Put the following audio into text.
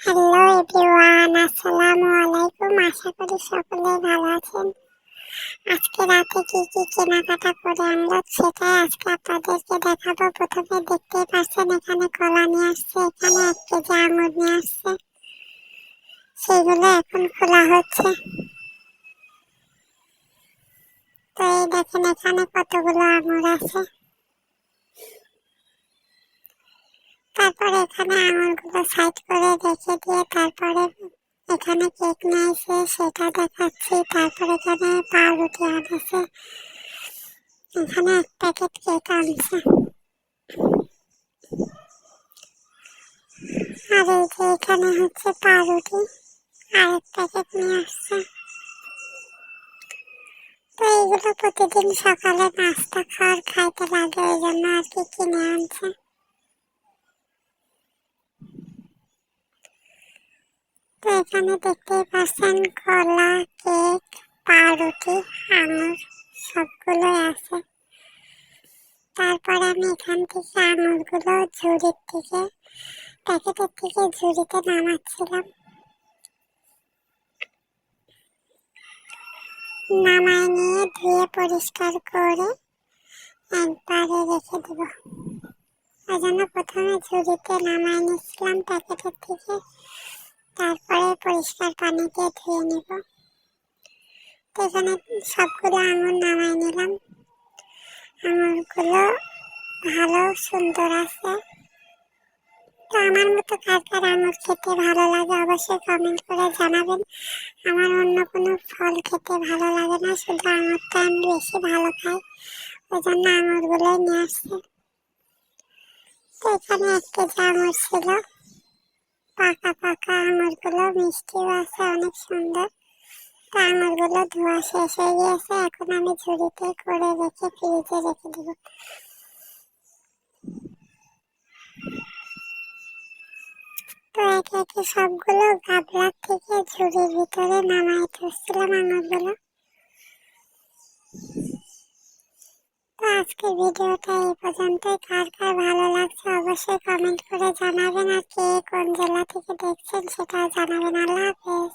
Hello everyone আসসালামু আলাইকুম আশা করি সকলে ভালো আছেন। আজকে রাতে কি কি কেনাকাটা করে আনলো সেটাই আজকে আপনাদেরকে দেখাবো। প্রথমে দেখতেই পাচ্ছেন এখানে কলা নিয়ে আসছে, এখানে এক কেজি আঙুর নিয়ে আসছে। সেগুলো এখন খোলা হচ্ছে। তো এই দেখেন, এখানে কতগুলো আঙুর আছে। তারপরে এখানে আঙুরগুলো সাইড করে রেখে দিয়ে তারপরে এখানে কেক নিয়েছে সেটা দেখাচ্ছি। তারপরে এখানে পাউরুটি আনেছে। এখানে এক প্যাকেট কেক আনছে। আর এই যে এখানে হচ্ছে পাউরুটি, আরেক প্যাকেট নিয়ে আসছে। তো এইগুলো প্রতিদিন সকালে নাস্তা খাওয়ার খাইতে লাগে, ওই জন্য আর কি কিনে আনছে। এখানে দেখতেই পাচ্ছেন কলা, কেক, পাউরুটি, আঙুর, সবগুলোই আছে। তারপরে আমি এখান থেকে আঙুরগুলো ঝুড়ির থেকে প্যাকেটের থেকে ঝুড়িতে নামাচ্ছিলাম। নামাই নিয়ে ধুয়ে পরিষ্কার করে একবারে রেখে দেবো। ওই জন্য প্রথমে ঝুড়িতে নামাই নিচ্ছিলাম প্যাকেটের থেকে তারপরে পরিষ্কার পানি দিয়ে ধুয়ে নেব। তো এখানে সবগুলো আঙুর নামাই নিলাম। আঙুরগুলো ভালো সুন্দর আছে। তো আমার মতো কার কার আঙুর খেতে ভালো লাগে অবশ্যই কমেন্ট করে জানাবেন। আমার অন্য কোনো ফল খেতে ভালো লাগে না, শুধু আঙুরটা আমি বেশি ভালো খাই। ওই জন্য আঙুরগুলোই নিয়ে আসছে। তো এখানে এক কেজি আঙুর ছিল। পাকা পাকা আঙুরগুলো মিষ্টিও আছে, অনেক সুন্দর। তো আঙুরগুলো ধোয়া শেষ হয়ে গিয়েছে, এখন আমি ঝুড়িতে করে রেখে ফ্রিজে রেখে দেব। তো একে একে সবগুলো গাবলার থেকে ঝুড়ির ভিতরে নামাই ধরছিলাম আঙুরগুলো তো আজকের ভিডিওটা এই পর্যন্তই। কার কার ভালো লাগছে অবশ্যই কমেন্ট করে জানাবেন। আর কে কোন জেলা থেকে দেখছেন সেটা জানাবেন। আল্লাহ হাফেজ।